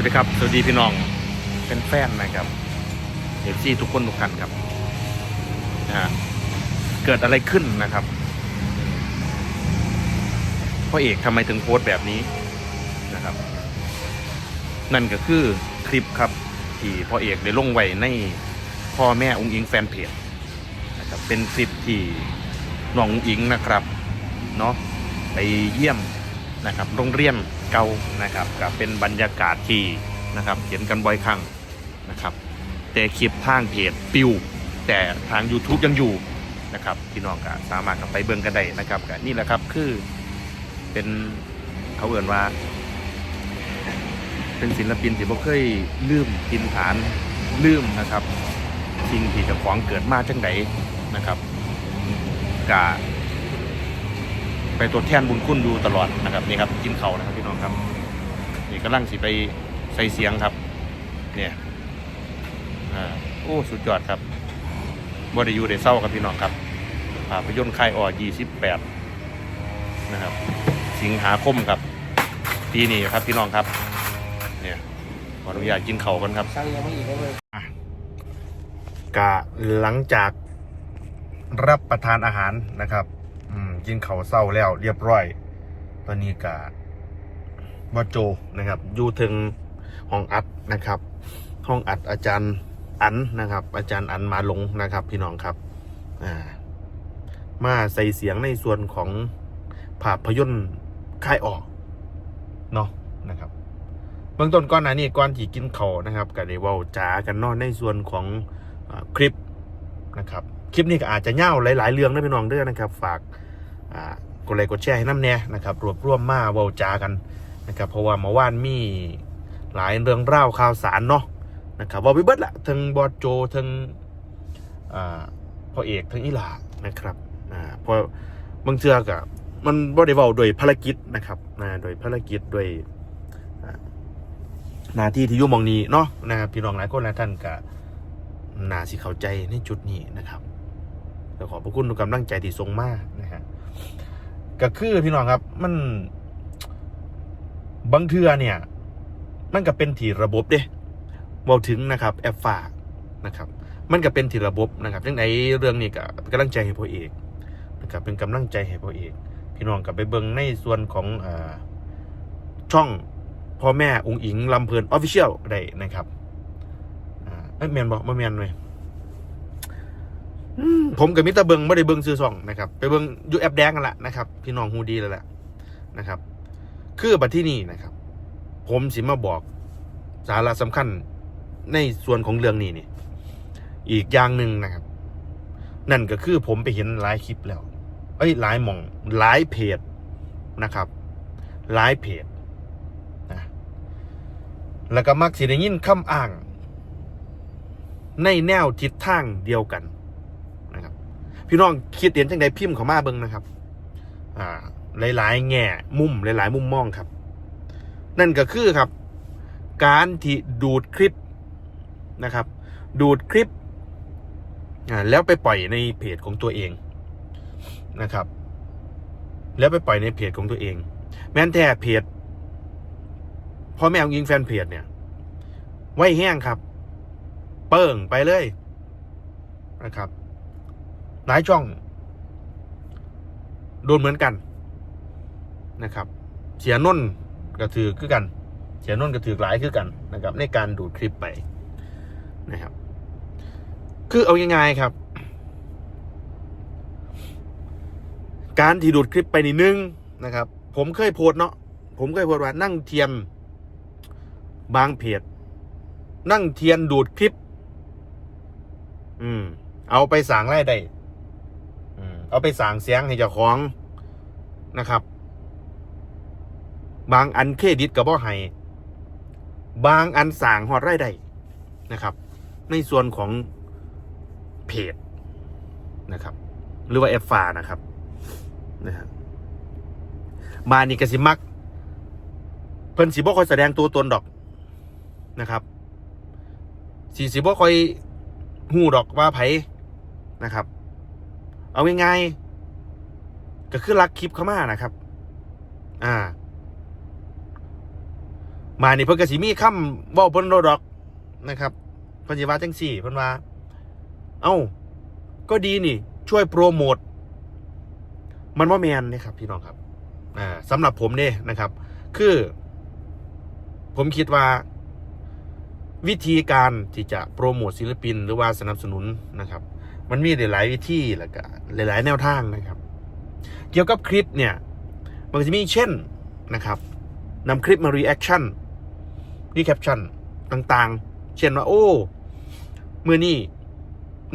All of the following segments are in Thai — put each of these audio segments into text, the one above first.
วัสดีครับ สวัสดีพี่น้องเป็นแฟนนะครับเอฟซีทุกคนทุกท่านครับนะฮะเกิดอะไรขึ้นนะครับพ่อเอกทำไมถึงโพสต์แบบนี้นะครับ นั่นก็คือคลิปครับ ที่พ่อเอกได้ลงไว้ในพ่อแม่องค์อิงแฟนเพจนะครับเป็นคลิปที่น้ององอิงนะครับเนาะไปเยี่ยม นะครับโรงเรียนเก่านะครับก็เป็นบรรยากาศที่นะครับเห็นกันบ่อยครั้งนะครับ แต่คลิปทางเพจปิว แต่ทาง YouTube ยังอยู่นะครับพี่น้องก็สามารถกลับไปเบิ่งกันได้นะครับก็นี่แหละครับคือเป็นเขาเอ่นว่า เป็นศิลปินที่บ่เคยลืมทินฐานลืมนะครับสิ่งที่เจะของเกิดมาจังไดนะครับกะ ไปตัวแทนบุญคุณดูตลอดนะครับนี่ครับกินเขานะครับพี่น้องครับนี่กำลังสิไปใส่เสียงครับ เนี่ยอ่าโอ้สุดยอดครับบริยูได้เศร้าครับพี่น้องครับภาพยนตร์ค่ายอ28 นะครับ สิงหาคมครับปีนี้ครับพี่น้องครับ เนี่ยขออนุญาตกินเขากันครับสั่งยังไม่อีกเลยกะหลังจากรับประทานอาหารนะครับ กินเขาวเศร้าแล้ว เรียบร้อย ตอนนี้กะบอโจนะครับอยู่ถึงห้องอัดนะครับ ห้องอัดอาจารย์อันนะครับ อาจารย์อันมาลงนะครับ พี่น้องครับอ่ามาใส่เสียงในส่วนของภาพยนตร์ค่ายออกเนาะนะครับเบื้องต้นก่อนหน้านี้ก่อนที่กินเขาวนะครับก็ได้ว้าจากันนอนในส่วนของอคลิปนะครับ คลิปนี้ก็อาจจะเง่าหลาย ๆ เรื่องนะพี่น้องเด้อนะครับ ฝาก กดไลค์กดแชร์ให้น้ำแน่นะครับรวบรวมมาเว้าจากันนะครับเพราะว่าเมื่อวานมีหลายเรื่องเล่าข่าวสารเนาะนะครับว่าไปเบิละทั้งบอสโจทั้งพ่อเอกทั้งอีหลานะครับอ่าเพอบางเชือกับมันบ่ได้เว้าโดยภารกิจนะครับนะโดยภารกิจโดยหน้าที่ที่ยุ่มองนี้เนาะนะครับพี่น้องหลายคนหลายท่านก็น่าสิเข้าใจในจุดนี้นะครับก็ขอบพระคุณทุกกำลังใจที่ส่งมานะฮะ ก็คือพี่น้องครับ มันบางเทือเนี่ย มันก็เป็นที่ระบบเด้บอกถึงนะครับ แอปฝากนะครับ มันก็เป็นที่ระบบนะครับยังไงเรื่องนี้ก็กำลังใจให้พ่อเอกนะครับเป็นกำลังใจให้พ่อเอก พี่น้องก็ไปเบิ่งในส่วนของอช่องพ่อแม่องค์อิงลำเพลินออฟฟิเชียลได้นะครับอ่เอ้ยแมนบอกมาแมนเลย ผมกับมิตรเบิงไม่ได้เบิงซื้อซองนะครับ ไปเบิงยูแอปแดงกันละนะครับ พี่น้องฮูดีแล้วแหละนะครับ คือบัดที่นี่นะครับ ผมสิมาบอกสาระสำคัญในส่วนของเรื่องนี้นี่ อีกอย่างหนึ่งนะครับ นั่นก็คือผมไปเห็นหลายคลิปแล้ว เอ้ยหลายหมองหลายเพจนะครับหลายเพจนะแล้วก็มักสิได้ยินคำอ้าง ในแนวทิศทางเดียวกัน พี่น้องคิดเห็นจังใดพิมพ์เขามาเบิ่งนะครับ อ่า หลาย ๆ แง่มุมหลาย ๆ มุมมองครับ นั่นก็คือครับ การที่ดูดคลิปนะครับ ดูดคลิปอ่าแล้วไปปล่อยในเพจของตัวเองนะครับ แล้วไปปล่อยในเพจของตัวเอง แม้นแต่เพจพ่อแม่ของยิงแฟนเพจเนี่ย ไว้แห้งครับ เปิ่งไปเลยนะครับ หลายช่อง โดนเหมือนกันนะครับ เสียนุ่นก็ถือคือกัน เสียนุ่นก็ถือหลายคือกันนะครับ ในการดูดคลิปไปนะครับ คือเอาง่ายๆครับ การที่ดูดคลิปไปนิดนึงนะครับ ผมเคยโพสเนาะผมเคยโพสว่านั่งเทียนบางเพจนั่งเทียนดูดคลิป อืม เอาไปสางรายได้ เอาไปสางเสียงให้เจ้าของนะครับ บางอันเครดิตกับบ่ให้บางอันสางหอดรายได้นะครับ ในส่วนของเพจนะครับ หรือว่าแอฟฟานะครับนะฮะมานี่กสิมัก เพิ่นสิบ่คอยแสดงตัวตนดอกนะครับสีสิบ่คอยหูดอกว่าไผนะครับ เอาง่ายๆก็คือรักคลิปเขามานะครับ อ่า มานี่เพิ่นก็สิมีคำว้าเพิ่นโดดอกนะครับเพิ่นสิว่าจังซี่เพิ่นว่า เอ้า ก็ดีนี่ ช่วยโปรโมทมันว่าแมนนะครับ พี่น้องครับ อ่าสำหรับผมเนี่ยนะครับ คือ ผมคิดว่าวิธีการที่จะโปรโมทศิลปิน หรือว่าสนับสนุนนะครับ มันมีหลายวิธีแล้วก็หลาย ๆ แนวทางนะครับ เกี่ยวกับคลิปเนี่ย มันจะมีเช่นนะครับนำคลิปมารีแอคชั่นรีแคปชั่นต่าง ๆ เช่นว่า โอ้มือนี่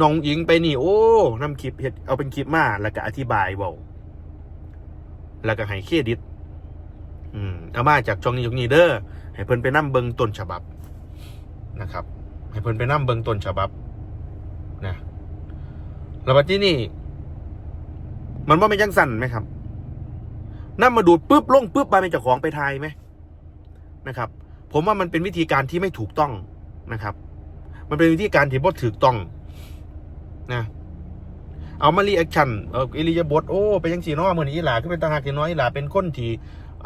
น้องหญิงไปนี่ โอ้นำคลิปเอาเป็นคลิปมาแล้วก็อธิบายเบาแล้วก็ให้เครดิต อืมเอามาจากช่องนี้ช่องนี้เด้อให้เพิ่นไปนั่เบิงต้นฉบับนะครับ ให้เพิ่นไปนั่เบิงต้นฉบับ แล้วบัดนี้นี่ มันว่าเป็นจังสั่นไหมครับนั่นมาดูดปุ๊บลงปุ๊บบาเป็นเจ้าของไปทายไหมนะครับ ผมว่ามันเป็นวิธีการที่ไม่ถูกต้องนะครับ มันเป็นวิธีการที่บ่ถูกต้องนะเอามารีแอคชั่นเอออิริยาบถโอ้ไปยังสีน้อเหมือนอีหลาคือเป็นตาหากที่น้อยอีหลาเป็นคนที่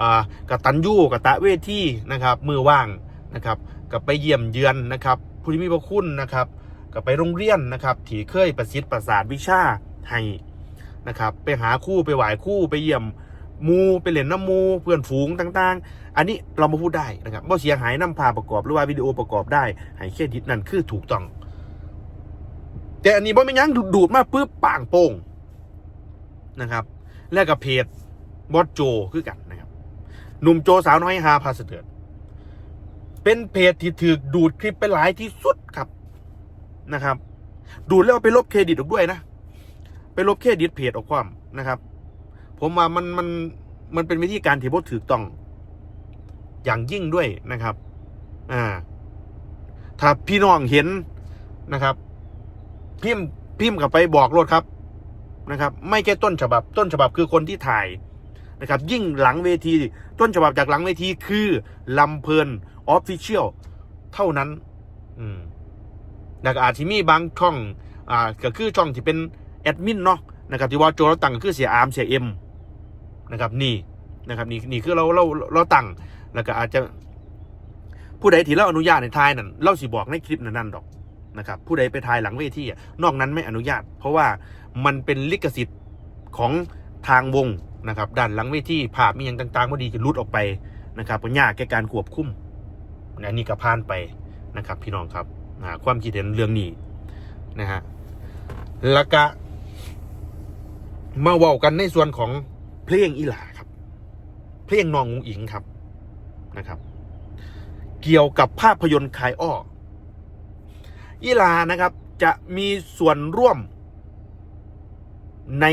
อ่ากตัญญูกตะเวทีนะครับ มือว่างนะครับกับไปเยี่ยมเยือนนะครับผู้ที่มีพระคุณนะครับ กับไปโรงเรียนนะครับที่เคยประสิทธิ์ประสาทวิชาให้นะครับ ไปหาคู่ไปไหว้คู่ไปเยี่ยมมูไปเล่นน้ำมูเพื่อนฝูงต่างๆ อันนี้เรามาพูดได้นะครับบ่เสียหายน้ำพาประกอบหรือว่าวิดีโอประกอบได้ให้เครดิตนั่นคือถูกต้อง แต่อันนี้บ่ไม่ยังดูดมาปุ๊บป่างโป่งนะครับ แล้วกับเพจบอสโจคือกันนะครับหนุ่มโจสาวน้อยฮาพาสเดือดเป็นเพจที่ถือดูดคลิปไปหลายที่สุดครับ นะครับ ดูดแล้วไปลบเครดิตออกด้วยนะ ไปลบเครดิตเพจออกความนะครับ ผมว่ามันมันมันเป็นวิธีการที่บ่ถูกต้อง อย่างยิ่งด้วยนะครับ อ่า ถ้าพี่น้องเห็นนะครับ พิมพ์พิมพ์กลับไปบอกรถครับนะครับ ไม่ใช่ต้นฉบับ ต้นฉบับคือคนที่ถ่ายนะครับ ยิ่งหลังเวที ต้นฉบับจากหลังเวทีคือลำเพลินออฟฟิเชียลเท่านั้น อืม แล้วก็อาจจะมีบางช่องอ่าก็คือช่องที่เป็นแอดมินเนาะนะครับที่ว่าโจเราตั้งก็คือเสียอาร์มเสียเอ็มนะครับนี่นะครับนี่นี่คือเราเราเราตั้งแล้วก็อาจจะผู้ใดที่เราอนุญาตในทายนั่นเราสิบอกในคลิปนั้นๆดอกนะครับผู้ใดไปถ่ายหลังเวทีอะนอกนั้นไม่อนุญาต เพราะว่ามันเป็นลิขสิทธิ์ของทางวงนะครับด้านหลังเวทีภาพมีอย่างต่างๆว่าดีจะรุดออกไปนะครับก็ยาแก่การควบคุมอันนี้ก็ผ่านไปนะครับพี่น้องครับ ความคิดเห็นเรื่องนี้นะฮะแล้วก็มาเว้ากันในส่วนของเพลงอีหลาครับ เพลงนองงอิงครับนะครับ เกี่ยวกับภาพยนตร์คายอ้ออิลานะครับ จะมีส่วนร่วม ใน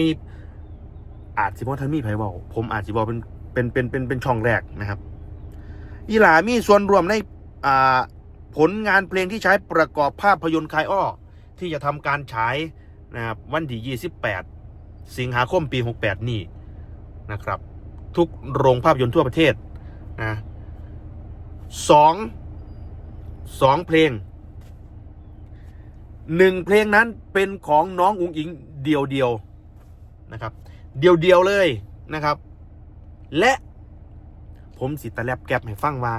อาจสิบว่าท่านมีไผเบาผมอาจสิบอเป็นเป็นเป็นเป็นเป็นช่องแรกนะครับอิลามีส่วนร่วมในอ่า ผลงานเพลงที่ใช้ประกอบภาพยนตร์คายอ้อ ที่จะทำการฉายนะครับวันที่28 สิงหาคมปี 68 นี้นะครับ ทุกโรงภาพยนตร์ทั่วประเทศนะสองสองเพลงหนึ่งเพลงนั้นเป็นของน้องอุ๋งอิงเดียวเดียวนะครับ เดียวเดียวเลยนะครับ และผมสิตะแลบแก็บให้ฟังว่า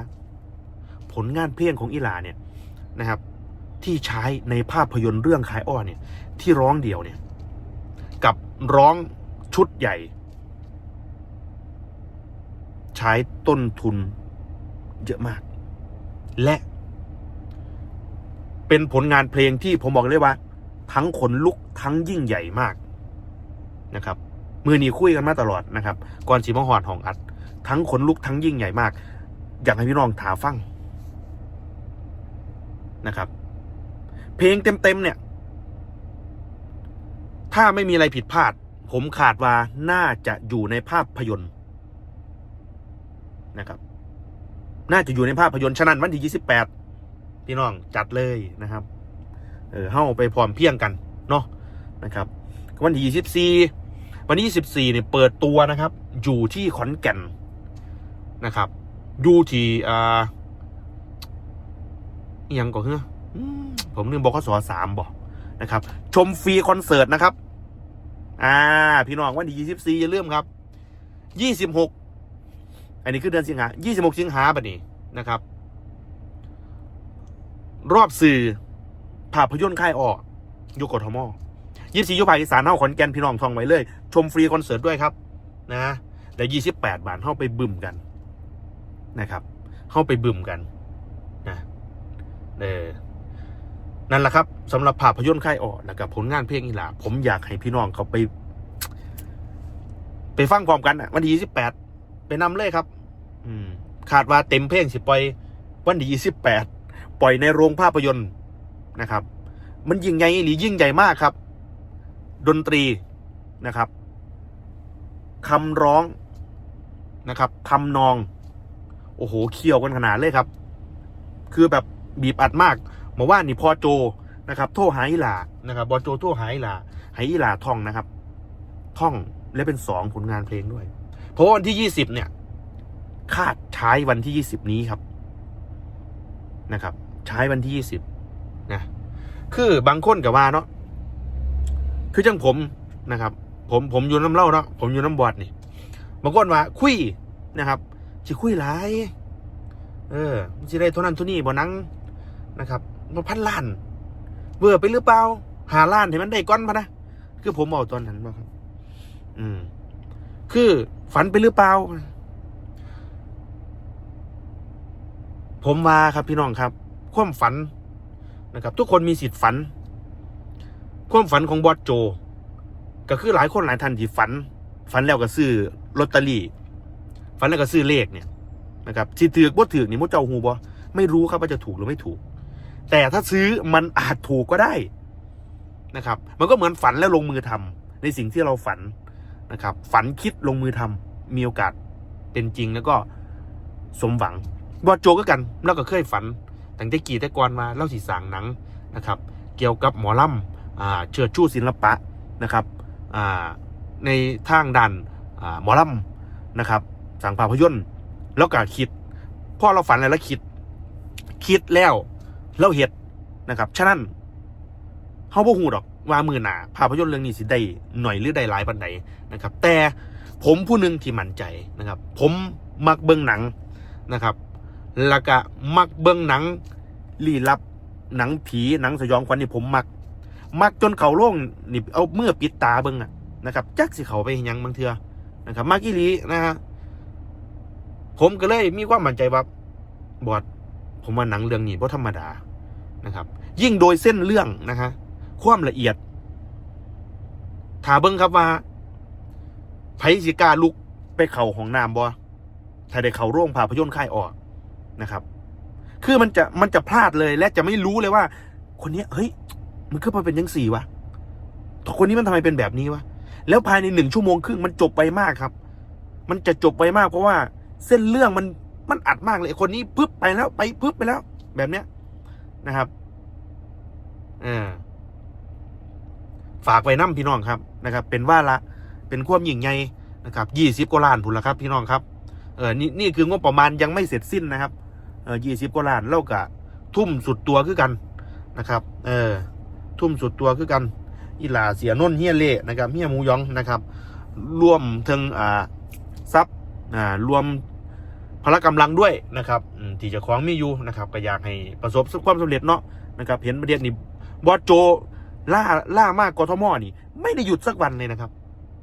ผลงานเพลงของอีหลาเนี่ยนะครับ ที่ใช้ในภาพยนตร์เรื่องขายอ้อเนี่ย ที่ร้องเดี่ยวเนี่ย กับร้องชุดใหญ่ ใช้ต้นทุนเยอะมาก และเป็นผลงานเพลงที่ผมบอกเลยว่า ทั้งขนลุกทั้งยิ่งใหญ่มากนะครับมือนีคุยกันมาตลอดนะครับก่อนสีมหอดของอัด ทั้งขนลุกทั้งยิ่งใหญ่มาก อยากให้พี่น้องถาฟัง นะครับ เพลงเต็มๆเนี่ย ถ้าไม่มีอะไรผิดพลาด ผมขาดว่าน่าจะอยู่ในภาพยนตร์นะครับ น่าจะอยู่ในภาพยนตร์ฉะนั้นวันที่ 28 พี่น้องจัดเลยนะครับ เออเข้าไปพร้อมเพียงกันเนาะนะครับ วันที่24วันที่24เนี่ยเปิดตัวนะครับ อยู่ที่ขอนแก่นนะครับ อยู่ที่อ่า ยังก่อนเฮ้อผมลืมบอกข้อสอสามบอกนะครับ ชมฟรีคอนเสิร์ตนะครับ อ่า พี่น้องวันที่24อย่าลืมครับ26อันนี้คือเดือนสิงหา26สิบหกสิงหาบัดนี้นะครับ รอบสื่อภาพยนตร์ค่ายออกยู่กทมยี่สี่ยุภาคอีสานเฮาขอนแก่นพี่น้องทองไว้เลย ชมฟรีคอนเสิร์ตด้วยครับ นะแต่ยี่สิบแปดบาทเข้าไปบึมกันนะครับ เข้าไปบึมกัน เออนั่นแหละครับสำหรับภาพยนตร์ค่ายออกแล้วกับผลงานเพลงอีหลาผมอยากให้พี่น้องเขาไป ไปฟังพร้อมกันอะ วันที่ยี่สิบแปดไปนำเลยครับ อืมขาดว่าเต็มเพลงสิปล่อย วันที่ยี่สิบแปดปล่อยในโรงภาพยนตร์นะครับ มันยิ่งใหญ่หรือยิ่งใหญ่มากครับ ดนตรีนะครับคำร้องนะครับคำนอง โอ้โหเคี่ยวกันขนาดเลยครับ คือแบบ บีบอัดมากมาว่านี่พอโจนะครับ โทรหาอีหลานะครับบอโจโทรหาอีหลาห้อีหลาท่องนะครับ ท่องและเป็นสองผลงานเพลงด้วย เพราะวันที่ยี่สิบเนี่ย คาดใช้วันที่ยี่สิบนี้ครับนะครับ ใช้วันที่ยี่สิบนะคือบางคนกับว่าเนาะคือจังผมนะครับ ผมผมอยู่น้ำเล่าเนาะผมอยู่น้ำบอดนี่บางคนว่าคุยนะครับจะคุยหลายเออจะได้เท่านั้นเท่านี้บ่นัง นะครับมาพันล้านเบื่อไปหรือเปล่าหาล้านให้มันได้ก้อนพะนะคือผมบอกตอนนั้นว่าครับ อืม คือฝันไปหรือเปล่าผมว่าครับพี่น้องครับ ความฝันนะครับ ทุกคนมีสิทธิ์ฝัน ความฝันของบอสโจ ก็คือหลายคนหลายท่านที่ฝัน ฝันแล้วก็ซื้อลอตเตอรี่ ฝันแล้วก็ซื้อเลขเนี่ยนะครับสิถือกบ่ถือนี่มุดเจ้าหูบ่ไม่รู้ครับว่าจะถูกหรือไม่ถูก แต่ถ้าซื้อมันอาจถูกก็ได้นะครับ มันก็เหมือนฝันแล้วลงมือทำในสิ่งที่เราฝันนะครับ ฝันคิดลงมือทำมีโอกาสเป็นจริงแล้วก็สมหวังบอสโจก็กันแล้วก็เคยฝันตั้งแต่กี่แต่ก่อนมาเล่าสีสางหนังนะครับ เกี่ยวกับหมอลำอ่าเชิดชูศิลปะนะครับในทางดันหมอลำนะครับ สั่งภาพยนตร์แล้วก็คิดพอเราฝันแล้วแล้วคิด คิดแล้ว เราเห็ดนะครับ ฉะนั้นเขาบ่ฮู้ดอกว่ามือหนาภาพยนตร์เรื่องนี้สิได้หน่อยหรือได้หลายปันใดนะครับ แต่ผมผู้หนึ่งที่มั่นใจนะครับ ผมมักเบิ่งหนังนะครับแล้วก็มักเบิ่งหนังลี้ลับหนังผีหนังสยองขวัญนี่ผมมัก มักจนเขาโล่งนี่เอาเมื่อปิดตาเบิ่งอะนะครับจักสิเขาไปยังบางเทื่อนะครับ มักอีลีนะฮะผมก็เลยมีความมั่นใจว่าบอด ผมว่าหนังเรื่องนี้เพราะธรรมดานะครับ ยิ่งโดยเส้นเรื่องนะฮะความละเอียดถาเบิ้งครับว่าไผสิกาลุกไปเข่าของน้ำบ่ถ้าได้เข่าร่วงภาพยนตร์ค่ายออกนะครับ คือมันจะมันจะพลาดเลยและจะไม่รู้เลยว่า คนนี้เฮ้ย มันขึ้นมาเป็นยังสี่วะคนนี้มันทำไมเป็นแบบนี้วะแล้วภายในหนึ่งชั่วโมงครึ่งมันจบไปมากครับ มันจะจบไปมากเพราะว่าเส้นเรื่องมัน มันอัดมากเลยคนนี้ปึ๊บไปแล้วไปปึ๊บไปแล้ว แบบเนี้ยนะครับอ่าฝากไว้น้ำพี่น้องครับนะครับ เป็นว่าละเป็นความยิ่งใหญ่นะครับยี่สิบกว่าล้านผุนละครับพี่น้องครับเออนี่นี่คืองบประมาณยังไม่เสร็จสิ้นนะครับเออยี่สิบกว่าล้านแล้วกะทุ่มสุดตัวคือกันนะครับ เออ ทุ่มสุดตัวคือกันอีหลาเสียนนเฮียเล่นะครับเฮียมูยองนะครับ รวมถึงอ่าซับอ่ารวม พละกำลังด้วยนะครับที่จะของมีอยู่นะครับก็อยากให้ประสบความสำเร็จเนาะนะครับเห็นประเด็นนี้บอสโจล่าล่ามากกทมนี่ ไม่ได้หยุดสักวันเลยนะครับ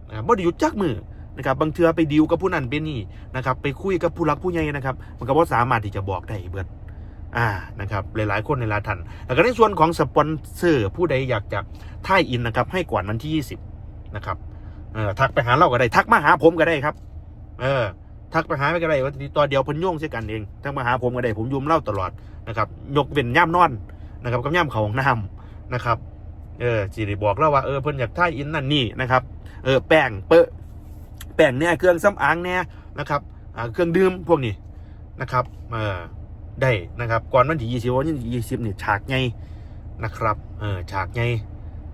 นะบไม่ได้หยุดจักมือนะครับบางเทือไปดีลกับผู้นั้นเป็นนี่นะครับ ไปคุยกับผู้รักผู้ใหญ่นะครับ มันก็บ่สามารถที่จะบอกได้เบิดอ่านะครับหลายๆ คนในลาท่านแล้วก็ในส่วนของสปอนเซอร์ผู้ใดอยากจะท่ายอินนะครับ ให้ก่อนวันที่ 20 นะครับเออทักไปหาเราก็ได้ ทักมาหาผมก็ได้ครับ เออ ทักไปหาไม่ก็ได้ว่าตอนเดียวพิ่นโยงใช่กันเองทักมาหาผมก็ได้ผมยุ่มเล่าตลอดนะครับยกเว้นย่ามนอนนะครับกับย่ามเขาของน้ำนะครับเออจีริบอกแล้วว่าเออเพิ่นอยากท่ายอินนั่นนี่นะครับเออแป้งเปอะแป้งเนี่ยเครื่องสำอางเนี่ยนะครับอ่าเครื่องดื่มพวกนี้นะครับเออได้นะครับก่อนวันที่ยี่สิบวันที่ยี่สิบเนี่ยฉากไงนะครับเออฉากไง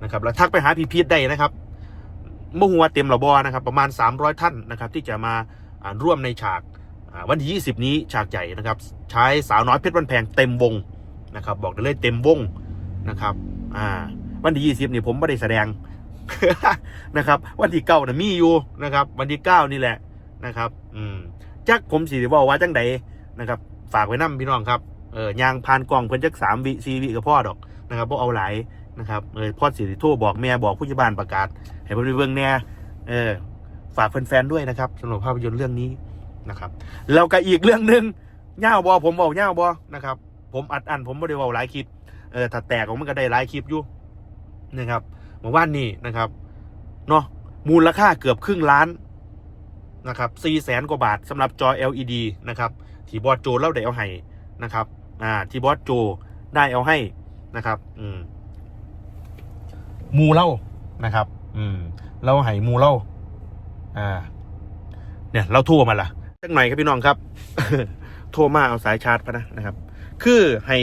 นะครับแล้วทักไปหาพีพีทได้นะครับเมื่อหัวเต็มระบอนะครับ ประมาณ 300 ท่านนะครับ ที่จะมา ร่วมในฉากวันที่ 20 นี้ฉากใหญ่นะครับ ใช้สาวน้อยเพชรวันแพงเต็มวงนะครับ บอกได้เลยเต็มวงนะครับวันที่ 20 นี่ผมไม่ได้แสดงนะครับ วันที่เก้านะมีอยู่นะครับ วันที่เก้านี่แหละนะครับ อืมจักผมสิบอกว่าจังใดนะครับ ฝากไว้น้ำพี่น้องครับเออยางผ่านกล่องเพิ่นจักสามวิสี่วิก็พอดอกนะครับบ่เอาหลายนะครับเออพ่อสิริโทรบอกแม่บอกผู้ใหญ่บ้านประกาศ ให้เพิ่นไปเบิ่งแน่เออ ฝากแฟนๆด้วยนะครับสำหรับภาพยนตร์เรื่องนี้นะครับแล้วก็อีกเรื่องหนึ่งเง่าบอผมบอกเง่าบอนะครับ ผมอัดอันผมไม่ได้เว่าหลายคลิปเออถ้าแตกออกมันก็ได้หลายคลิปอยู่นะครับเมื่อวานนี้นะครับเนาะมูลค่าเกือบครึ่งล้านนะครับสี่แสนกว่าบาทสำหรับจอ LED นะครับที่บอสโจเล่าได้เอาให้นะครับอ่าที่บอสโจได้เอาให้นะครับอืมมูเล่านะครับ อืมเราให้มูเล่า อ่า เนี่ย เราโทรมาละจักหน่อยครับพี่น้องครับโทรมาเอาสายชาร์จพะนะนะครับ คือให้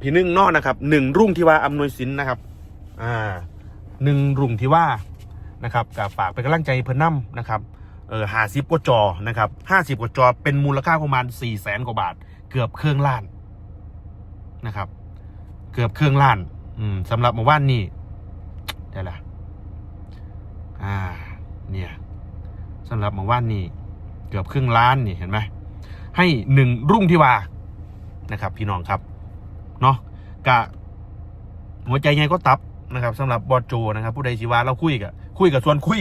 พี่นึ่งนอนะครับหนึ่งรุ่งที่ว่าอำนวยสินนะครับ อ่าหนึ่งรุ่งที่ว่านะครับกับฝากเป็นกำลังใจเพิ่นนํนะครับเออห้าสิบกว่าจอนะครับห้าสิบกว่าจอเป็นมูลค่าประมาณสี่แสนกว่าบาท เกือบเครื่องล้านนะครับ เกือบเครื่องล้าน อืมสำหรับเมื่อวานนี้ได้ละอ่า เนี่ยสำหรับเมื่อวานนี้เกือบครึ่งล้านนี่เห็นไหมให้หนึ่งรุ่งที่ว่านะครับ พี่น้องครับเนาะกะหัวใจไงก็ตับนะครับสำหรับบอโจนะครับ ผู้ใดชีวาเราคุยกับคุยกับส่วนคุย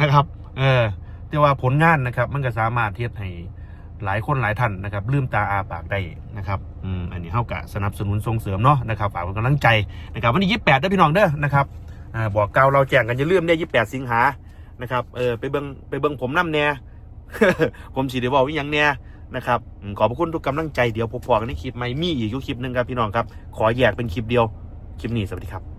นะครับ เออแต่ว่าผลงานนะครับ มันก็สามารถเทียบให้หลายคนหลายท่านนะครับลืมตาอาปากได้นะครับอืมอันนี้เท่ากับสนับสนุนส่งเสริมเนาะนะครับฝากเป็นกำลังใจนะครับวันนี้ยี่แปดเด้อพี่น้องเด้อนะครับอ่าบอกเก่าเราแจ้งกันจะเลื่มได้ยี่แปดสิงหา นะครับเออไปเบิงไปเบิงผมน้ำแน่ผมสีเดียวบอกว่ายังเนี่ยนะครับอืมขอบพระคุณทุกกำลังใจเดี๋ยวพบกันในคลิปใหม่มีอีกคลิปหนึ่งครับพี่น้องครับ ขอแยกเป็นคลิปเดียว คลิปนี้สวัสดีครับ